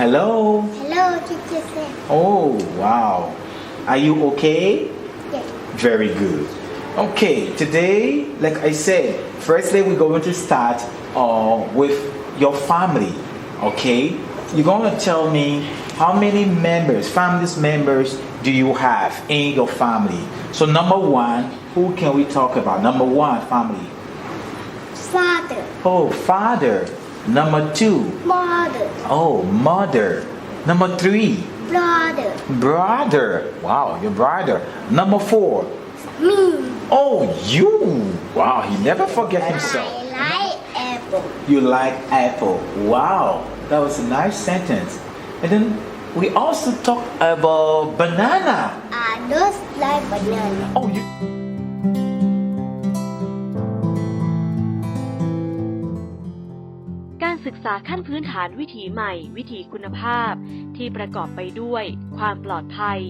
Hello. Hello, teacher. Oh, wow. Are you okay? Yes. Very good. Okay, today, like I said, firstly, we're going to start uh, with your family. Okay? You're going to tell me how many members, families members, do you have in your family? So, number one, who can we talk about? Number one, family. Father, Oh, father. Number two, mother, oh, mother. Number three, brother, brother. Wow, your brother. Number four, me. Oh, you! Wow, he never forget himself. I like apple. You like apple. Wow, that was a nice sentence. And then we also talk about banana. I don't like banana. Oh, you. ษาขั้นพื้นฐานวิถีใหม่ วิถีคุณภาพ ที่ประกอบไปด้วย ความปลอดภัย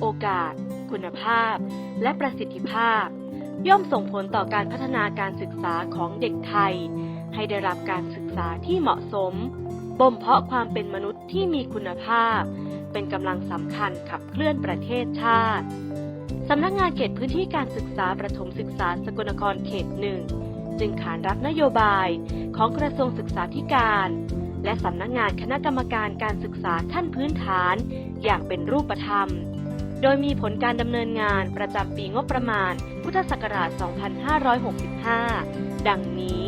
โอกาส คุณภาพ และประสิทธิภาพ ย่อมส่งผลต่อการพัฒนาการศึกษาของเด็กไทย ให้ได้รับการศึกษาที่เหมาะสม บ่มเพาะความเป็นมนุษย์ที่มีคุณภาพ เป็นกำลังสำคัญขับเคลื่อนประเทศชาติสำนักงานเขตพื้นที่การศึกษาประถมศึกษาสกลนครเขตหนึ่ง จึงขานรับนโยบายของกระทรวงศึกษาธิการ และสำนักงานคณะกรรมการการศึกษาขั้นพื้นฐานอย่างเป็นรูปธรรม โดยมีผลการดำเนินงานประจำปีงบประมาณ พุทธศักราช 2565 ดังนี้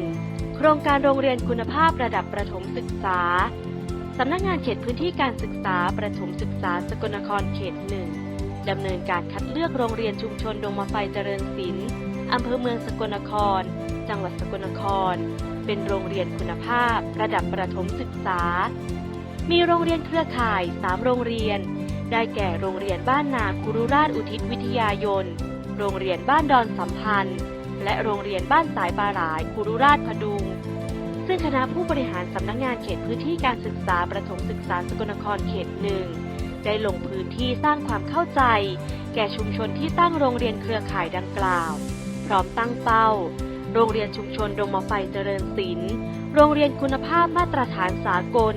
1. โครงการโรงเรียนคุณภาพระดับประถมศึกษาสำนักงานเขตพื้นที่การศึกษาประถมศึกษาสกลนครเขตหนึ่ง ดำเนินการคัดเลือกโรงเรียนชุมชนดงมาไฟเจริญศิลป์อำเภอเมืองสกลนคร จังหวัดสกลนคร เป็นโรงเรียนคุณภาพ ระดับประถมศึกษา มีโรงเรียนเครือข่าย 3 โรงเรียน ได้แก่โรงเรียนบ้านนาคุรุราชอุทิศวิทยายน โรงเรียนบ้านดอนสัมพันธ์ และโรงเรียนบ้านสายปลาหลายคุรุราชพดุง ซึ่งคณะผู้บริหารสำนักงานเขตพื้นที่การศึกษาประถมศึกษาสกลนครเขตหนึ่ง ได้ลงพื้นที่สร้างความเข้าใจ แก่ชุมชนที่ตั้งโรงเรียนเครือข่ายดังกล่าว พร้อมตั้งเป้า โรงเรียนชุมชนดงมาไฟเจริญศิลป์โรงเรียนคุณภาพมาตรฐานสากล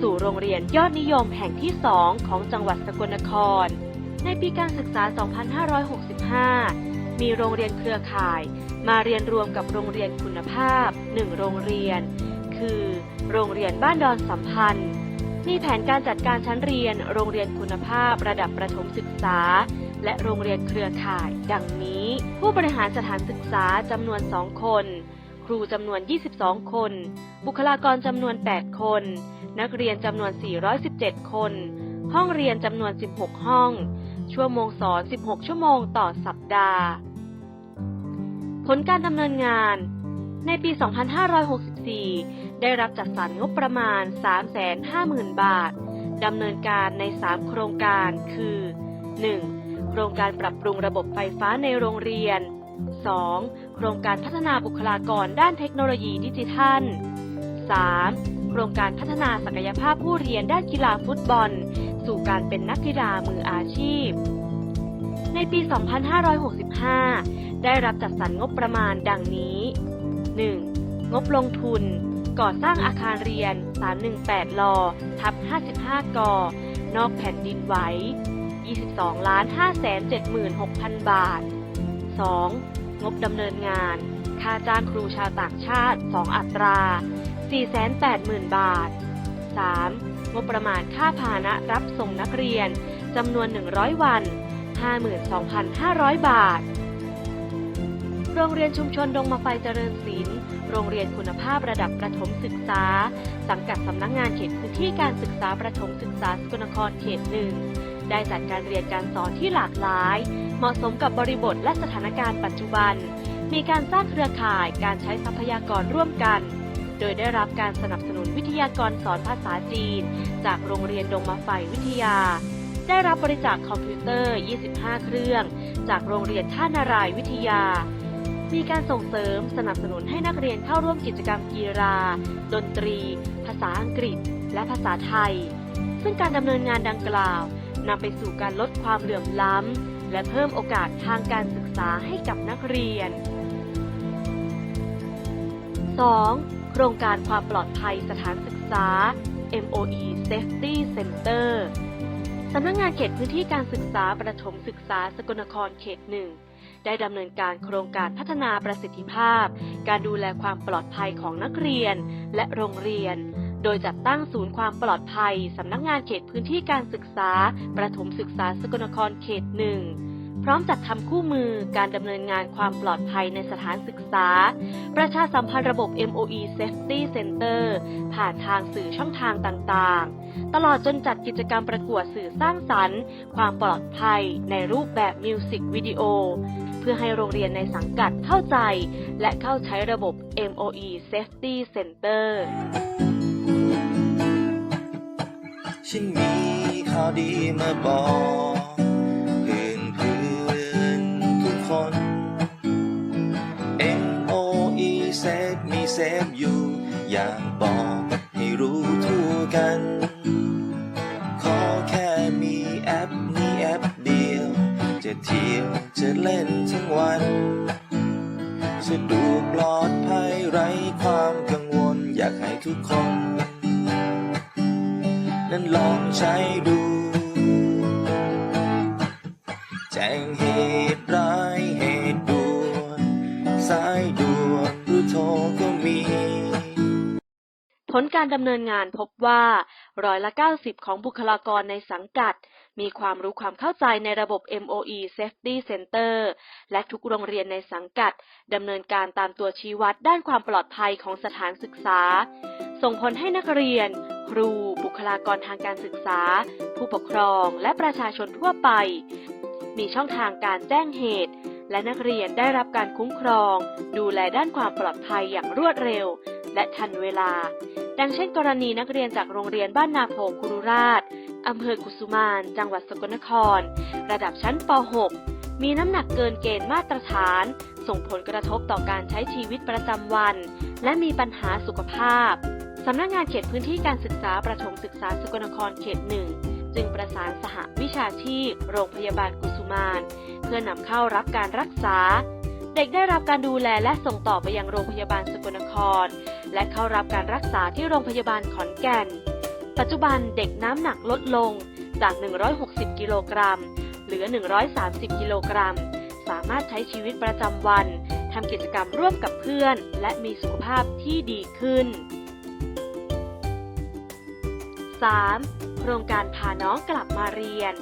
สู่โรงเรียนยอดนิยมแห่งที่2ของจังหวัดสกลนคร ในปีการศึกษา 2565 มีโรงเรียนเครือข่าย มาเรียนรวมกับโรงเรียนคุณภาพ 1 โรงเรียน คือ โรงเรียนบ้านดอนสัมพันธ์ มีแผนการจัดการชั้นเรียน โรงเรียนคุณภาพระดับประถมศึกษา และโรงเรียนเครือข่าย ดังนี้ ผู้บริหารสถานศึกษาจำนวน 2 คน ครูจำนวน 22 คน บุคลากรจำนวน 8 คน นักเรียนจำนวน 417 คน ห้องเรียนจำนวน 16 ห้อง ชั่วโมงสอน 16 ชั่วโมงต่อสัปดาห์ ผลการดำเนินงาน ในปี 2564 ได้รับจัดสรรงบประมาณ 350,000 บาท ดำเนินการใน 3 โครงการคือ 1. โครงการปรับปรุงระบบไฟฟ้าในโรงเรียน 2. โครงการพัฒนาบุคลากรด้านเทคโนโลยีดิจิทัล 3. โครงการพัฒนาศักยภาพผู้เรียนด้านกีฬาฟุตบอล สู่การเป็นนักกีฬามืออาชีพ ในปี 2565 ได้รับจัดสรรงบประมาณดังนี้ 1. งบลงทุน ก่อสร้างอาคารเรียน 318 ลอทับ 55 กอนอกแผ่นดินไหว 22 ล้าน 5 7 6 0 0 0 บาท 2. งบดำเนินงาน ค่าจ้างครูชาวต่างชาติ 2 อัตรา 480,000 บาท 3. งบประมาณค่าพาหนะรับส่งนักเรียนจำนวน 100 วัน 52,500 บาท โรงเรียนชุมชนดงมาไฟเจริญศิลป์ โรงเรียนคุณภาพระดับประถมศึกษา สังกัดสำนักงานเขตพื้นที่การศึกษาประถมศึกษาสกลนครเขตหนึ่งได้จัดการเรียนการสอนที่หลากหลาย เหมาะสมกับบริบทและสถานการณ์ปัจจุบัน มีการสร้างเครือข่ายการใช้ทรัพยากรร่วมกัน โดยได้รับการสนับสนุนวิทยากรสอนภาษาจีน จากโรงเรียนดงมาไฟวิทยา ได้รับบริจาคคอมพิวเตอร์ 25 เครื่อง จากโรงเรียนท่านารายวิทยา มีการส่งเสริมสนับสนุนให้นักเรียนเข้าร่วมกิจกรรมกีฬา ดนตรี ภาษาอังกฤษ และภาษาไทย ซึ่งการดำเนินงานดังกล่าวนำไปสู่การลดความเหลื่อมล้ำ และเพิ่มโอกาสทางการศึกษาให้กับนักเรียน 2. โครงการความปลอดภัยสถานศึกษา MOE Safety Center สำนักงานเขตพื้นที่การศึกษาประถมศึกษาสกลนครเขตหนึ่ง ได้ดำเนินการโครงการพัฒนาประสิทธิภาพ การดูแลความปลอดภัยของนักเรียนและโรงเรียน โดยจัดตั้งศูนย์ความปลอดภัยสำนักงานเขตพื้นที่การศึกษา ประถมศึกษาสกลนครเขตหนึ่ง ร้อมจัดทำคู่มือการดำเนินงานความปลอดภัยในสถานศึกษา ประชาสัมพันธ์ระบบ MOE Safety Center ผ่านทางสื่อช่องทางต่างๆ ตลอดจนจัดกิจกรรมประกวดสื่อสร้างสรรค์ ความปลอดภัยในรูปแบบมิวสิกวิดีโอเพื่อให้โรงเรียนในสังกัดเข้าใจ และเข้าใช้ระบบ MOE Safety Center ฉันมีข่าวดีมาบอก ซฟมีเซฟอยู่ อยากบอกให้รู้ทั่วกัน ขอแค่มีแอปนี้แอปเดียว จะเที่ยวจะเล่นทั้งวัน สะดวกปลอดภัยไร้ความกังวลอยากให้ทุกคน นั้นลองใช้ดู ลการดำเนินงานพบว่าร้อยละ 90 ของบุคลากรในสังกัด มีความรู้ความเข้าใจในระบบ MOE Safety Center และทุกโรงเรียนในสังกัดดำเนินการตามตัวชี้วัดด้านความปลอดภัยของสถานศึกษา ส่งผลให้นักเรียน ครู บุคลากรทางการศึกษา ผู้ปกครองและประชาชนทั่วไป มีช่องทางการแจ้งเหตุ และนักเรียนได้รับการคุ้มครอง ดูแลด้านความปลอดภัยอย่างรวดเร็วและทันเวลา ดังเช่นกรณีนักเรียนจากโรงเรียนบ้านนาโพคุรุราช อำเภอกุสุมาน จังหวัดสกลนคร ระดับชั้นป .6 มีน้ำหนักเกินเกณฑ์มาตรฐาน ส่งผลกระทบต่อการใช้ชีวิตประจำวัน และมีปัญหาสุขภาพ สำนักงานเขตพื้นที่การศึกษาประถมศึกษาสกลนครเขตหนึ่งจึงประสานสหวิชาชีพ โรงพยาบาลกุสุมาน เพื่อนำเข้ารับการรักษา เด็กได้รับการดูแลและส่งต่อไปยังโรงพยาบาลสกลนคร และเข้ารับการรักษาที่โรงพยาบาลขอนแก่น ปัจจุบันเด็กน้ำหนักลดลงจาก 160 กิโลกรัม เหลือ 130 กิโลกรัม สามารถใช้ชีวิตประจำวันทำกิจกรรมร่วมกับเพื่อน และมีสุขภาพที่ดีขึ้น 3. โครงการพาน้องกลับมาเรียน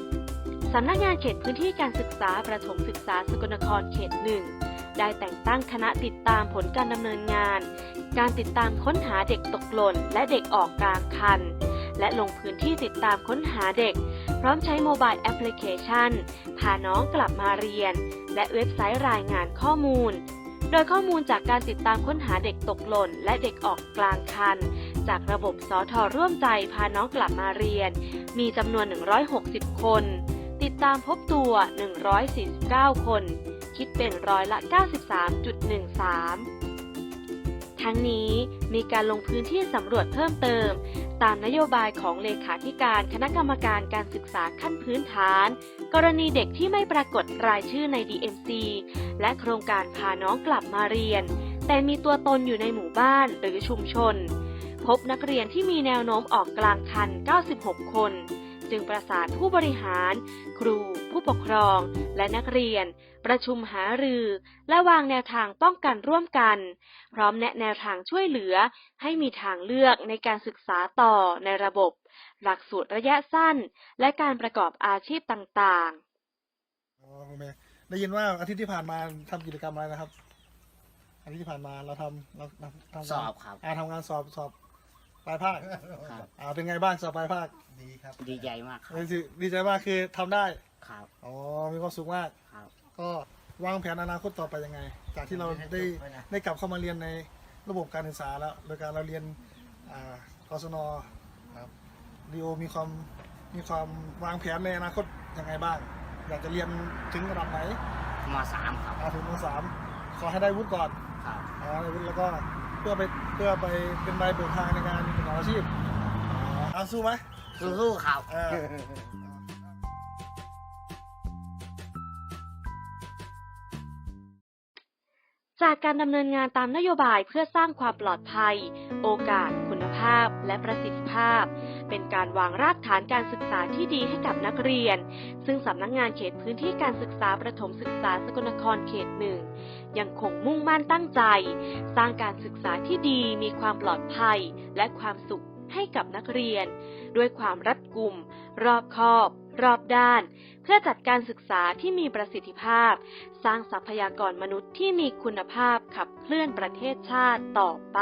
สำนักงานเขตพื้นที่การศึกษาประถมศึกษาสกลนครเขตหนึ่ง ได้แต่งตั้งคณะติดตามผลการดำเนินงาน การติดตามค้นหาเด็กตกหล่น และเด็กออกกลางคัน และลงพื้นที่ติดตามค้นหาเด็ก พร้อมใช้โมบายแอปพลิเคชัน พาน้องกลับมาเรียน และเว็บไซต์รายงานข้อมูล โดยข้อมูลจากการติดตามค้นหาเด็กตกหล่น และเด็กออกกลางคัน จากระบบสอทอร่วมใจพาน้องกลับมาเรียน มีจำนวน 160 คน ติดตามพบตัว 149 คน คิดเป็นร้อยละ 93.13 ทั้งนี้มีการลงพื้นที่สำรวจเพิ่มเติม ตามนโยบายของเลขาธิการคณะกรรมการการศึกษาขั้นพื้นฐาน กรณีเด็กที่ไม่ปรากฏรายชื่อใน DMC และโครงการพาน้องกลับมาเรียน แต่มีตัวตนอยู่ในหมู่บ้านหรือชุมชน พบนักเรียนที่มีแนวโน้มออกกลางคัน 96 คน จึงประสานผู้บริหาร ครู ผู้ปกครอง และนักเรียน ประชุมหารือ และวางแนวทางป้องกันร่วมกัน พร้อมแนะแนวทางช่วยเหลือ ให้มีทางเลือกในการศึกษาต่อในระบบ หลักสูตรระยะสั้น และการประกอบอาชีพต่างๆอ๋อคุณแม่ได้ยินว่าอาทิตย์ที่ผ่านมาทำกิจกรรมอะไรนะครับอาทิตย์ที่ผ่านมาเราทำเราเราทำสอบครับ อ่าทำงานสอบสอบ ปลายภาคครับอ่าเป็นไงบ้างสอบปลายภาคดีครับ ดีใจมากครับดีใจมากคือทำได้ครับอ๋อมีความสุขมาก ครับ ก็วางแผนอนาคตต่อไปยังไง จากที่เราได้ได้กลับเข้ามาเรียนในระบบการศึกษาแล้วโดยการเราเรียนอ่ากศนครับดีโอมีความมีความวางแผนในอนาคตยังไงบ้าง อยากจะเรียนถึงระดับไหนมสามครับอาถึงมสามขอให้ได้วุฒิก่อนครับ อ๋อได้วุฒิแล้วก็เพื่อไปเพื่อไปเป็นใบเบิกทางในการประกอบอาชีพอ๋อเอาสู้ไหมสู้ๆครับ เออจากการดำเนินงานตามนโยบายเพื่อสร้างความปลอดภัย โอกาส คุณภาพ และประสิทธิภาพ เป็นการวางรากฐานการศึกษาที่ดีให้กับนักเรียน ซึ่งสำนักงานเขตพื้นที่การศึกษาประถมศึกษาสกลนครเขตหนึ่งยังคงมุ่งมั่นตั้งใจ สร้างการศึกษาที่ดีมีความปลอดภัยและความสุขให้กับนักเรียน ด้วยความรัดกุม รอบคอบ รอบด้าน เพื่อจัดการศึกษาที่มีประสิทธิภาพ สร้างทรัพยากรมนุษย์ที่มีคุณภาพขับเคลื่อนประเทศชาติต่อไป